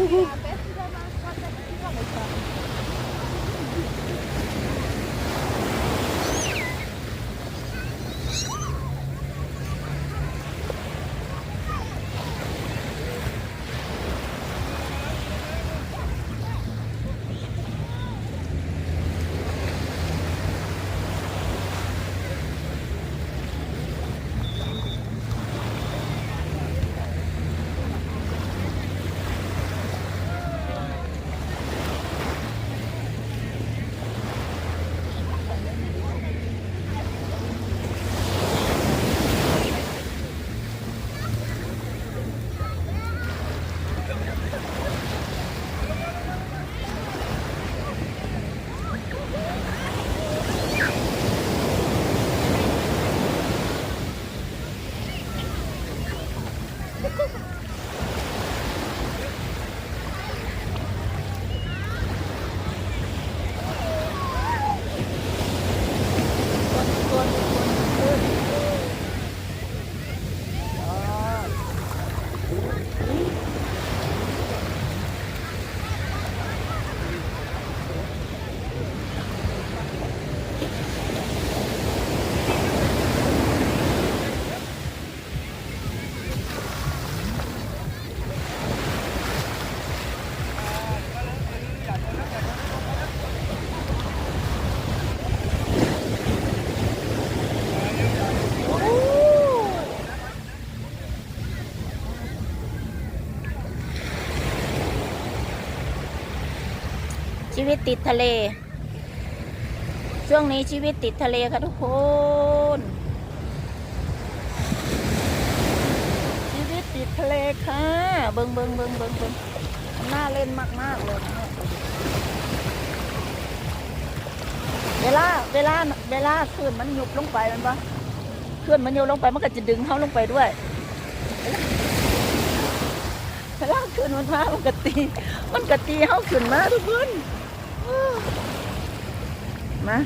Woo-hoo. one. ชีวิตติดทะเล ช่วงนี้ชีวิตติดทะเลค่ะทุกคน ชีวิตติดทะเลค่ะเบิงเบิงเบิงเบิงเบิงน่าเล่นมาก ๆ เลยนะเนี่ยเวลาเวลาเวลาคลื่นมันยุบลงไปมันปะคลื่นมันยุบลงไปมันก็จะดึงเขาลงไปด้วยเวลาคลื่นมันมามันก็ตี มันก็ตีเขาขึ้นมาทุกคน มา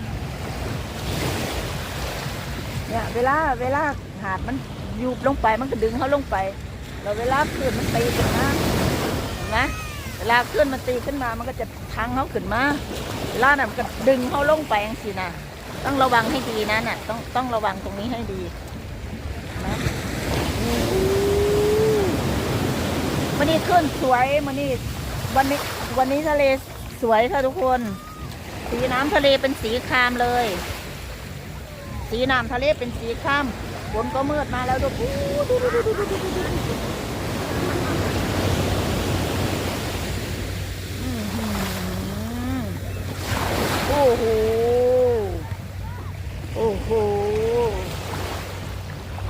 เนี่ยเวลาเวลาหาดมันยุบลงไปมันก็ดึงเขาลงไปแล้วเวลาคลื่นมันตีขึ้นมาเห็นไหมเวลาคลื่นมันตีขึ้นมามันก็จะทังเขาขึ้นมาเวลาน่ะมันก็ดึงเขาลงไปอย่างสินะต้องระวังให้ดีนะน่ะ ต้องต้องระวังตรงนี้ให้ดีนะวันนี้ขึ้นสวยวันนี้วันนี้วันนี้ทะเลสวยค่ะทุกคน สีน้ำทะเลเป็นสีครามเลย สีน้ำทะเลเป็นสีครามฝนก็มืดมาแล้วดูดูดูดูดูดูดูดูดูอื้อหือโอ้โห โอ้โห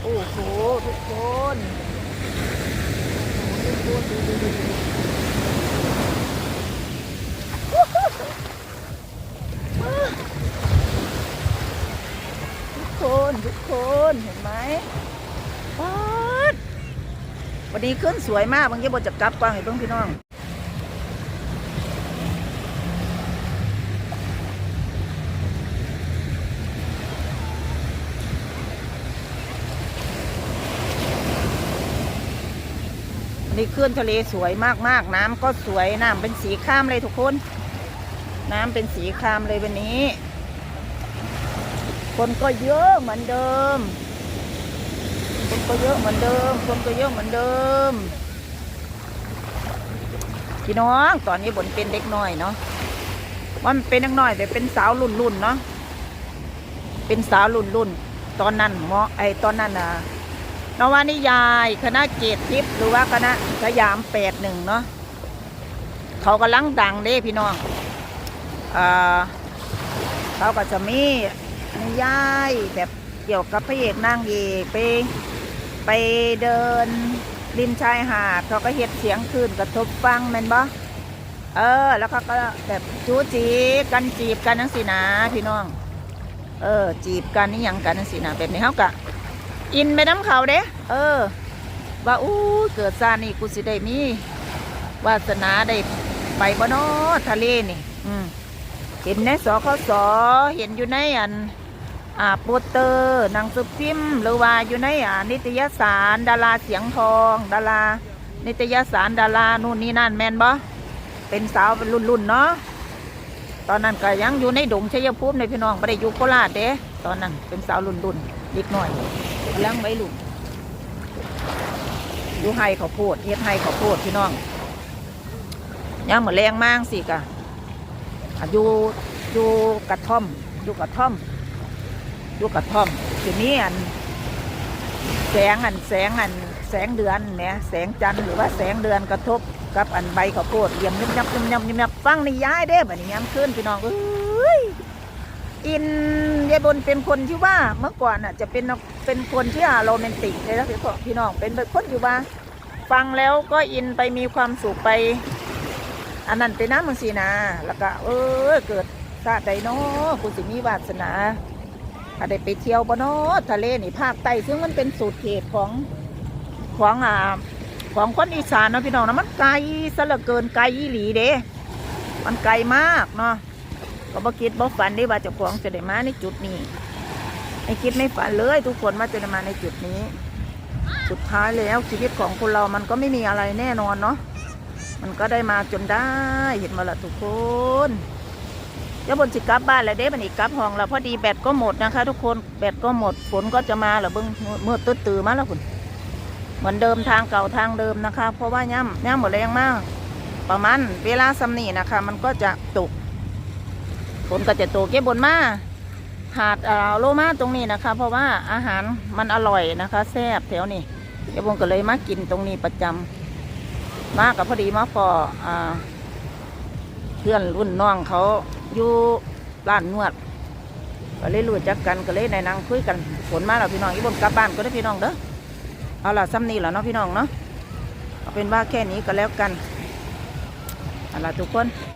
โอ้โห ทุกคนทุกคนดูดูดูดูทุกคนทุกคนเห็นไหมป๊าด วันนี้ขึ้นสวยมากบางทีบทจะกลับกว้างไอ้เพิ่งพี่น้องนี่คลื่นทะเลสวยมากๆ น้ำก็สวยน้ำเป็นสีครามเลยทุกคน น้ำเป็นสีครามเลยวันนี้ คนก็เยอะเหมือนเดิม คนก็เยอะเหมือนเดิม คนก็เยอะเหมือนเดิม พี่น้องตอนนี้บนเป็นเด็กน้อยเนาะมันเป็นเด็กน้อยแต่เป็นสาวรุ่นรุ่นเนาะเป็นสาวรุ่นรุ่นตอนนั้นหมอไอตอนนั้นน่ะนวานิยายคณะเกตทิพย์หรือว่าคณะสยามแปดหนึ่งเนาะเขากำลังดังเด้พี่น้องอ่าเขาก็จะมีนิยายแบบเกี่ยวกับพระเอกนางเอกไป ไปเดินริมชายหาดเขาก็เฮ็ดเสียงคลื่นกระทบฟังแมนบ่เออ แล้วเขาก็แบบจูจีกันจีบกันนังสินะพี่น้อง เออ จีบกันนี่ยังกันนังสินะแบบนี้เขากะ อินไปน้ำเขาเด้เออ ว่าอู้เกิดซานี่กูสิได้มีวาสนาได้ไปบ่นอทะเลนี่ อืมเห็นในสคสเห็นอยู่ในอัน โปสเตอร์หนังสือพิมพ์หรือว่าอยู่ในอ่านิตยสารดาราเสียงทอง ดารา นิตยสารดารานู่นนี่นั่นแมนบ่เป็นสาวเป็นรุ่นเนาะตอนนั้นก็ยังอยู่ในดงชัยภูมิในพี่น้องไม่ได้อยู่โคราชเด้ตอนนั้นเป็นสาวรุ่นๆเล็กน้อยกำลังไว้รุ่นอยู่ไฮเขาโพดเฮ็ดไฮเขาโพดพี่น้องยังเหมือนแรงมากสิกะอยู่อยู่กระท่อมอยู่กระท่อม อยู่กระท่อมทีนี้อัน แสงอันแสงอันแสงเดือนเนี่ยแสงจันทร์หรือว่าแสงเดือนกระทบกับอันใบข้าวโพดเยี่ยมยิบยับยิบยับยิบยับฟังนี่ย้ายเด้แบบนี้ย้ำขึ้นพี่น้องเอ้ยอินยายบนเป็นคนที่ว่าเมื่อก่อนอะ จะเป็นเป็นคนที่โรแมนติกเลยนะพี่พี่น้องเป็นแบบคนที่ว่า ฟังแล้วก็อินไปมีความสุขไป อันนั้นเป็นน้ำมังสีนาแล้วก็ เออเกิดชาติใดเนาะกูสิมีวาสนา ถ้าได้ไปเที่ยวบ่เนาะทะเลนี่ภาคใต้ซึ่งมันเป็นสูตรเขตของของอ่าของคนอีสานเนาะพี่น้องนะมันไกลซะเหลือเกินไกลอีหลีเด้มันไกลมากเนาะก็บ่คิดบ่ฝันได้ว่าเจ้าของจะได้มาในจุดนี้ไม่คิดไม่ฝันเลยทุกคนว่าจะได้มาในจุดนี้ สุดท้ายแล้วชีวิตของคนเรามันก็ไม่มีอะไรแน่นอนเนาะมันก็ได้มาจนได้เห็นมาละทุกคน เดี๋ยวบนสิกลับบ้านแล้วเด้บันอีกกลับห้องแล้วพอดีแบตก็หมดนะคะ ทุกคนแบตก็หมดฝนก็จะมาแล้วเบิ้งเมื่อตื้อตื่มาแล้วคุณเหมือนเดิมทางเก่าทางเดิมนะคะ เพราะว่าย่ำย่ำหมดแรงมาก ประมาณเวลาซัมนี่นะคะ มันก็จะตกฝนก็จะตกเก็บบนมาหาดอ่อโลมาตรงนี้นะคะ เพราะว่าอาหารมันอร่อยนะคะแซ่บแถวนี้เดี๋ยวบนก็เลยมากินตรงนี้ประจำมากับพอดีมาพออ่าเพื่อนรุ่นน้องเขา อยู่ร้านนวดก็เลยรู้จักกันก็เลยในนางคุยกันฝนมาแล้วพี่น้องอีบนกลับบ้านก็ได้พี่น้องเด้อเอาล่ะซ้ำนี่แหละเนาะพี่น้องเนาะเอาเป็นว่าแค่นี้ก็แล้วกันเอาล่ะทุกคน